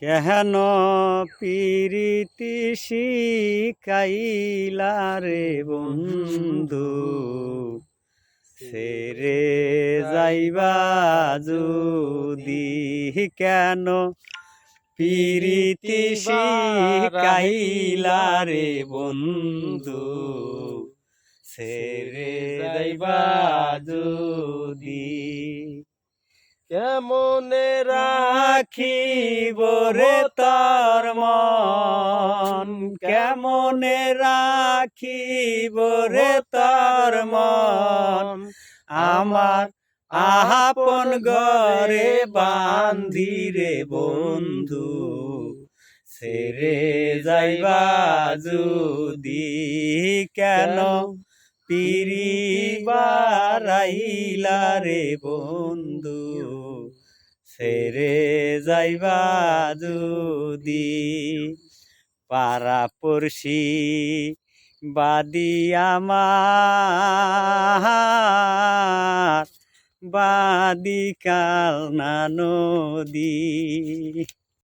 কেন পিরিতি শিকাইলা রে বন্ধু? সেরে যাইবা যদি কেন পিরিতি শিকাইলা রে বন্ধু? সেরে যাইবা যদি কেমনে রাখিব রে তার মন? কেমনে রাখিব রে তার মন? আমার আহাপন ঘরে বান্ধি রে বন্ধু, সেরে যাইবা যদি কেন? পিরিবারাইলা রে বন্ধু সেরে যাইবা যদি। পারা পড়শি বাদি আমার বাদি কাল না নদী।